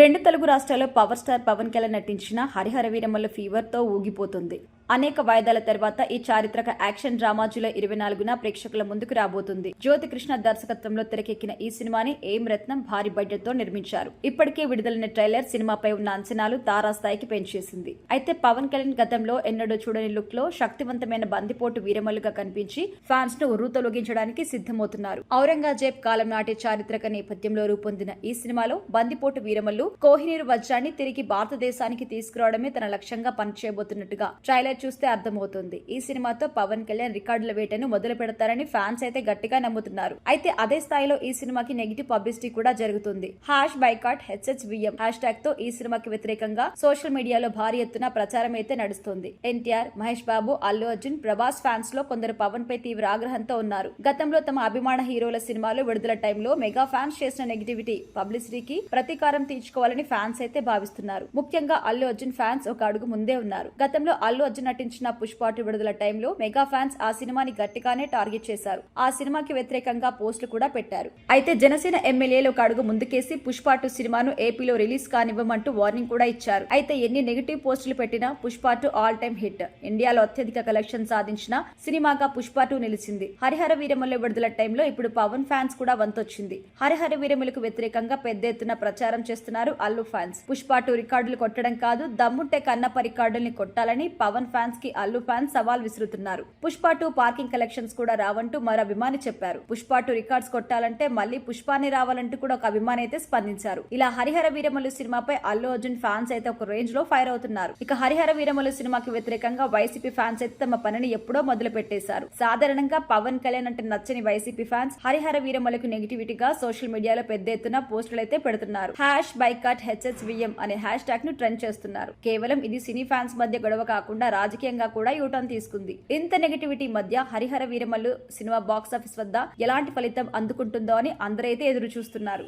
రెండు తెలుగు రాష్ట్రాల్లో power star Pawan Kalyan నటించిన హరిహర వీరమల్ల ఫీవర్తో ఊగిపోతుంది. అనేక వాయిదాల తర్వాత ఈ చారిత్రక యాక్షన్ డ్రామా జూలై ఇరవై నాలుగున ప్రేక్షకుల ముందుకు రాబోతుంది. జ్యోతి కృష్ణ దర్శకత్వంలో తెరకెక్కిన ఈ సినిమాని ఏం రత్నం భారీ బడ్జెట్తో నిర్మించారు. ఇప్పటికే విడుదలైన ట్రైలర్ సినిమాపై ఉన్న అంచనాలు తారాస్థాయికి పెంచేసింది. అయితే పవన్ కళ్యాణ్ గతంలో ఎన్నడూ చూడని లుక్లో శక్తివంతమైన బందిపోటు వీరమల్లుగా కనిపించి ఫ్యాన్స్ను ఉర్రూతొలగించడానికి సిద్ధమవుతున్నారు. ఔరంగజేబ్ కాలం నాటి చారిత్రక నేపథ్యంలో రూపొందిన ఈ సినిమాలో బందిపోటు వీరమల్లు కోహినూరు వజ్రాన్ని తిరిగి భారతదేశానికి తీసుకురావడమే తన లక్ష్యంగా పనిచేయబోతున్నట్టుగా ట్రైలర్ చూస్తే అర్థమవుతుంది. ఈ సినిమాతో పవన్ కళ్యాణ్ రికార్డుల వేటను మొదలు పెడతారని ఫ్యాన్స్ అయితే గట్టిగా నమ్ముతున్నారు. అయితే అదే స్థాయిలో ఈ సినిమాకి నెగిటివ్ పబ్లిసిటీ కూడా జరుగుతుంది. హ్యాష్ బైకాట్ హెచ్హెచ్విఎం హ్యాష్ ట్యాగ్తో ఈ సినిమాకి వ్యతిరేకంగా సోషల్ మీడియాలో భారీ ఎత్తున ప్రచారం అయితే నడుస్తుంది. ఎన్టీఆర్ మహేష్ బాబు అల్లు అర్జున్ ప్రభాస్ ఫ్యాన్స్లో కొందరు పవన్ పై తీవ్ర ఆగ్రహంతో ఉన్నారు. గతంలో తమ అభిమాన హీరోల సినిమాలు విడుదల టైంలో మెగా ఫ్యాన్స్ చేసిన నెగిటివిటీ పబ్లిసిటీకి ప్రతీకారం తీర్చుకోవాలని ఫ్యాన్స్ అయితే భావిస్తున్నారు. ముఖ్యంగా అల్లు అర్జున్ ఫ్యాన్స్ ఒక అడుగు ముందే ఉన్నారు. గతంలో అల్లు అర్జున్ నటించిన పుష్పాటు విడుదల టైంలో మెగా ఫ్యాన్స్ ఆ సినిమాని గట్టిగానే టార్గెట్ చేశారు. ఆ సినిమాకి వ్యతిరేకంగా పోస్టులు కూడా పెట్టారు. అయితే జనసేన ఎమ్మెల్యేలు ఒక అడుగు ముందుకేసి పుష్పాటు సినిమాను ఏపీలో రిలీజ్ కానివ్వమంటూ వార్నింగ్ కూడా ఇచ్చారు. అయితే ఎన్ని నెగిటివ్ పోస్టులు పెట్టినా పుష్పాటు ఆల్ టైమ్ హిట్. ఇండియాలో అత్యధిక కలెక్షన్ సాధించిన సినిమాగా పుష్పాటు నిలిచింది. హరిహర వీరముల విడుదల టైంలో ఇప్పుడు పవన్ ఫ్యాన్స్ కూడా వంతొచ్చింది. హరిహర వీరములకు వ్యతిరేకంగా పెద్ద ఎత్తున ప్రచారం చేస్తున్నారు అల్లు ఫ్యాన్స్. పుష్పాటు రికార్డులు కొట్టడం కాదు దమ్ముంటే కన్నప్ప రికార్డుల్ని కొట్టాలని పవన్ ఫ్యాన్స్కి అల్లు ఫ్యాన్స్ సవాల్ విసురుతున్నారు. పుష్ప టూ పార్కింగ్ కలెక్షన్స్ కూడా రావంటూ మరో అభిమాని చెప్పారు. పుష్ప టూ రికార్డ్స్ కొట్టాలంటే మళ్ళీ పుష్పాన్ని రావాలంటూ కూడా ఒక అభిమాని అయితే స్పందించారు. ఇలా హరిహర వీరమల్లు సినిమాపై అల్లు అర్జున్ ఫ్యాన్స్ అయితే ఒక రేంజ్లో ఫైర్ అవుతున్నారు. ఇక హరిహర వీరమల్లు సినిమాకి వ్యతిరేకంగా వైసీపీ ఫ్యాన్స్ అయితే తమ పనిని ఎప్పుడో మొదలు పెట్టేశారు సాధారణంగా పవన్ కళ్యాణ్ అంటే నచ్చని వైసీపీ ఫ్యాన్స్ హరిహర వీరమల్లుకు నెగిటివిటీగా సోషల్ మీడియాలో పెద్ద ఎత్తున పోస్టులు అయితే పెడుతున్నారు. హ్యాష్ బైకాట్ హెచ్హెచ్విఎం అనే హ్యాష్ ట్యాగ్ను ట్రెండ్ చేస్తున్నారు. కేవలం ఇది సినీ ఫ్యాన్స్ మధ్య గొడవ కాకుండా రాజకీయంగా కూడా యూటర్న్ తీసుకుంది. ఇంత నెగిటివిటీ మధ్య హరిహర వీరమల్లు సినిమా బాక్స్ ఆఫీస్ వద్ద ఎలాంటి ఫలితం అందుకుంటుందో అని అందరైతే ఎదురు చూస్తున్నారు